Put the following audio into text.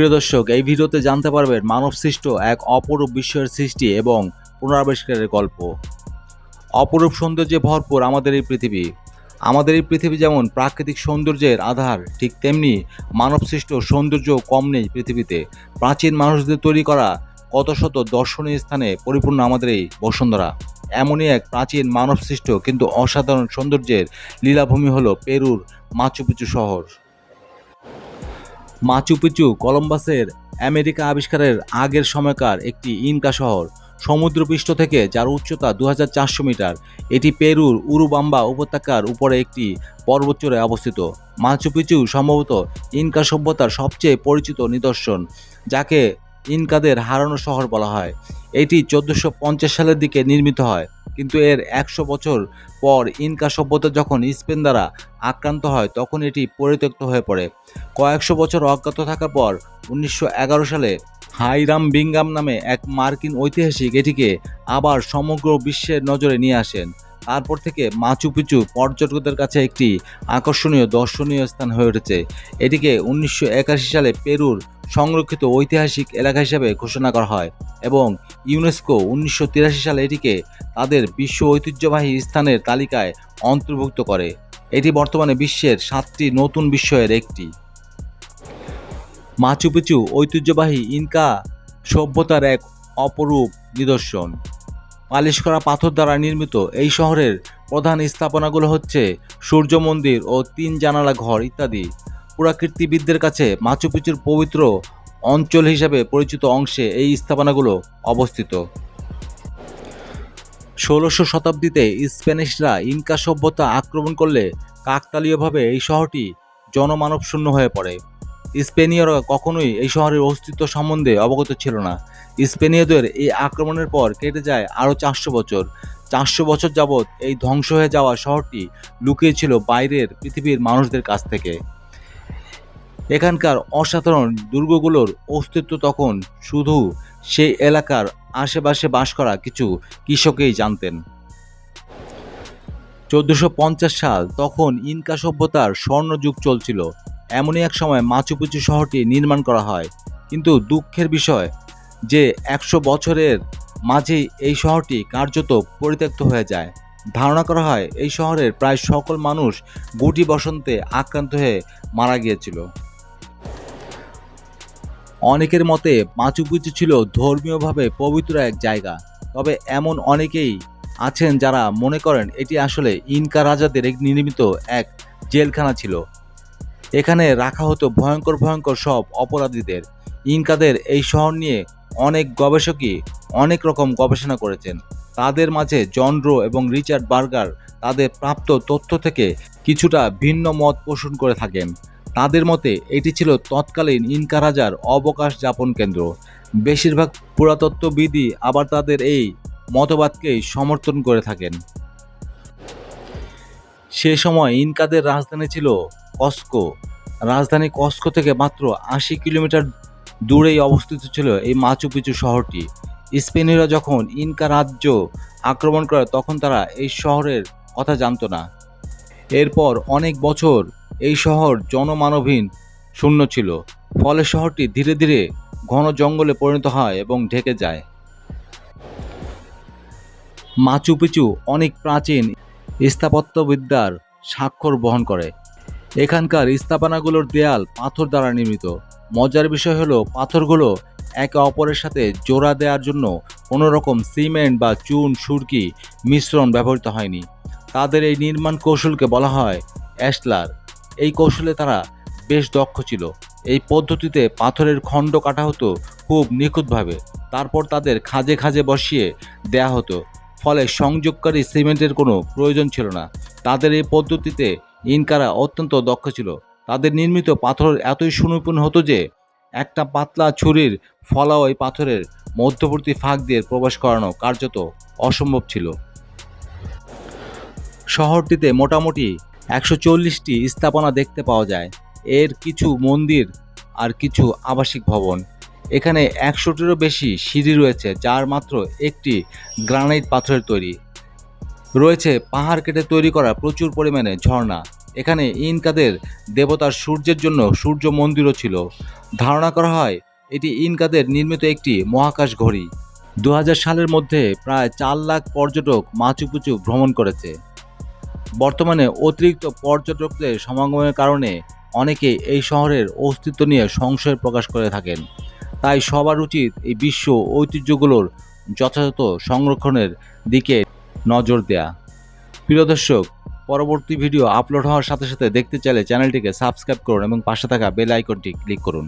প্রিয় দর্শক, এই ভিডিওতে জানতে পারবেন মানব সৃষ্ট এক অপরূপ বিশ্বের সৃষ্টি এবং পুনরাবিষ্কারের গল্প। অপরূপ সৌন্দর্যে ভরপুর আমাদের এই পৃথিবী। আমাদের এই পৃথিবী যেমন প্রাকৃতিক সৌন্দর্যের আধার, ঠিক তেমনি মানব সৃষ্ট সৌন্দর্য কম নেই পৃথিবীতে। প্রাচীন মানুষদের তৈরি করা কত শত দর্শনীয় স্থানে পরিপূর্ণ আমাদের এই বসুন্ধরা। এমনই এক প্রাচীন মানব সৃষ্ট কিন্তু অসাধারণ সৌন্দর্যের লীলাভূমি হলো পেরুর মাচুপিচু শহর। মাচু পিচু কলম্বাসের আমেরিকা আবিষ্কারের আগের সময়কার একটি ইনকা শহর সমুদ্রপৃষ্ঠ থেকে যার উচ্চতা দু হাজার চারশো মিটার। এটি পেরুর উরুবাম্বা উপত্যকার উপরে একটি পর্বতচূড়ে অবস্থিত। মাচু পিচু সম্ভবত ইনকা সভ্যতার সবচেয়ে পরিচিত নিদর্শন, যাকে ইনকাদের হারানো শহর বলা হয়। এটি চোদ্দোশো সালের দিকে নির্মিত হয়। কিন্তু এর একশো বছর পর ইনকা সভ্যতা যখন স্পেন দ্বারা আক্রান্ত হয়, তখন এটি পরিত্যক্ত হয়ে পড়ে। কয়েকশো বছর অজ্ঞাত থাকার পর উনিশশো এগারো সালে হাইরাম বিঙ্গাম নামে এক মার্কিন ঐতিহাসিক এটিকে আবার সমগ্র বিশ্বের নজরে নিয়ে আসেন। তারপর থেকে মাচু পিচু পর্যটকদের কাছে একটি আকর্ষণীয়, দর্শনীয় স্থান হয়ে উঠেছে। এটিকে উনিশশো একাশি সালে পেরুর সংরক্ষিত ঐতিহাসিক এলাকা হিসেবে ঘোষণা করা হয় এবং ইউনেস্কো উনিশশো তিরাশি সালে এটিকে তাদের বিশ্ব ঐতিহ্যবাহী স্থানের তালিকায় অন্তর্ভুক্ত করে। এটি বর্তমানে বিশ্বের সাতটি নতুন বিষয়ের একটি। মাচু পিচু ঐতিহ্যবাহী ইনকা সভ্যতার এক অপরূপ নিদর্শন। পালিশ করা পাথর দ্বারা নির্মিত এই শহরের প্রধান স্থাপনাগুলো হচ্ছে সূর্য মন্দির ও তিন জানালা ঘর ইত্যাদি। পুরাকীর্তিবিদদের কাছে মাচু পিচুর পবিত্র অঞ্চল হিসাবে পরিচিত অংশে এই স্থাপনাগুলো অবস্থিত। ষোলোশো শতাব্দীতে স্প্যানিশরা ইনকা সভ্যতা আক্রমণ করলে কাকতালীয়ভাবে এই শহরটি জনমানবশূন্য হয়ে পড়ে। স্পেনীয়রা কখনোই এই শহরের অস্তিত্ব সম্বন্ধে অবগত ছিল না। স্পেনীয়দের এই আক্রমণের পর কেটে যায় আরও চারশো বছর। চারশো বছর যাবৎ এই ধ্বংস হয়ে যাওয়া শহরটি লুকিয়ে ছিল বাইরের পৃথিবীর মানুষদের কাছ থেকে। এখানকার অসাধারণ দুর্গগুলোর অস্তিত্ব তখন শুধু সেই এলাকার আশেপাশে বাস করা কিছু কৃষকেই জানতেন। চোদ্দোশো সাল তখন ইনকা সভ্যতার স্বর্ণযুগ চলছিল। এমনই এক সময় মাচুপিচু শহরটি নির্মাণ করা হয়। কিন্তু দুঃখের বিষয় যে একশো বছরের মাঝেই এই শহরটি কার্যত পরিত্যক্ত হয়ে যায়। ধারণা করা হয় এই শহরের প্রায় সকল মানুষ গুটি বসন্তে আক্রান্ত হয়ে মারা গিয়েছিল। অনেকের মতে মাচুপিচু ছিল ধর্মীয়ভাবে পবিত্র এক জায়গা। তবে এমন অনেকেই আছেন যারা মনে করেন এটি আসলে ইনকা রাজাদের নির্মিত এক জেলখানা ছিল। এখানে রাখা হতো ভয়ঙ্কর ভয়ঙ্কর সব অপরাধীদের। ইনকাদের এই শহর নিয়ে অনেক গবেষকই অনেক রকম গবেষণা করেছেন। তাদের মাঝে জন রো এবং রিচার্ড বার্গার তাদের প্রাপ্ত তথ্য থেকে কিছুটা ভিন্ন মত পোষণ করে থাকেন। তাদের মতে, এটি ছিল তৎকালীন ইনকা রাজার অবকাশ যাপন কেন্দ্র। বেশিরভাগ পুরাতত্ত্ববিদই আবার তাদের এই মতবাদকেই সমর্থন করে থাকেন। সে সময় ইনকাদের রাজধানী ছিল কস্কো রাজধানী কস্কো থেকে মাত্র আশি কিলোমিটার দূরেই অবস্থিত ছিল এই মাচু পিচু শহরটি। স্পেনীয়রা যখন ইনকা রাজ্য আক্রমণ করে, তখন তারা এই শহরের কথা জানতো না। এরপর অনেক বছর এই শহর জনমানবহীন শূন্য ছিল, ফলে শহরটি ধীরে ধীরে ঘন জঙ্গলে পরিণত হয় এবং ঢেকে যায়। মাচু পিচু অনেক প্রাচীন স্থাপত্যবিদ্যার স্বাক্ষর বহন করে। এখানকার স্থাপনাগুলোর দেয়াল পাথর দ্বারা নির্মিত। মজার বিষয় হলো, পাথরগুলো একে অপরের সাথে জোড়া দেওয়ার জন্য কোনোরকম সিমেন্ট বা চুন, সুরকি মিশ্রণ ব্যবহৃত হয়নি। তাদের এই নির্মাণ কৌশলকে বলা হয় অ্যাশলার। এই কৌশলে তারা বেশ দক্ষ ছিল। এই পদ্ধতিতে পাথরের খণ্ড কাটা হতো খুব নিখুঁতভাবে। তারপর তাদের খাজে খাজে বসিয়ে দেয়া হতো। ফলে সংযোগকারী সিমেন্টের কোনো প্রয়োজন ছিল না। তাদের এই পদ্ধতিতে ইনকারা অত্যন্ত দক্ষ ছিল। তাদের নির্মিত পাথর এতই সুনিপুণ হতো যে, একটা পাতলা ছুরির ফলাও এই পাথরের মধ্যবর্তী ফাঁক দিয়ে প্রবেশ করানো কার্যত অসম্ভব ছিল। শহরটিতে মোটামুটি একশো চল্লিশটি স্থাপনা দেখতে পাওয়া যায়। এর কিছু মন্দির আর কিছু আবাসিক ভবন। এখানে একশোটিরও বেশি সিঁড়ি রয়েছে, যার মাত্র একটি গ্রানাইট পাথরের তৈরি। রয়েছে পাহাড় কেটে তৈরি করা প্রচুর পরিমাণে ঝর্ণা। এখানে ইনকাদের দেবতার সূর্যের জন্য সূর্য মন্দিরও ছিল। ধারণা করা হয়, এটি ইনকাদের নির্মিত একটি মহাকাশ ঘড়ি। দু হাজার সালের মধ্যে প্রায় চার লাখ পর্যটক মাচুপিচু ভ্রমণ করেছে। বর্তমানে অতিরিক্ত পর্যটকদের সমাগমের কারণে অনেকে এই শহরের অস্তিত্ব নিয়ে সংশয় প্রকাশ করে থাকেন। তাই সবার উচিত এই বিশ্ব ঐতিহ্যগুলোর যথাযথ সংরক্ষণের দিকে নজর দেয়া। প্রিয় দর্শক, পরবর্তী ভিডিও আপলোড হওয়ার সাথে সাথে দেখতে চাইলে চ্যানেলটিকে সাবস্ক্রাইব করুন এবং পাশে থাকা বেল আইকনটি ক্লিক করুন।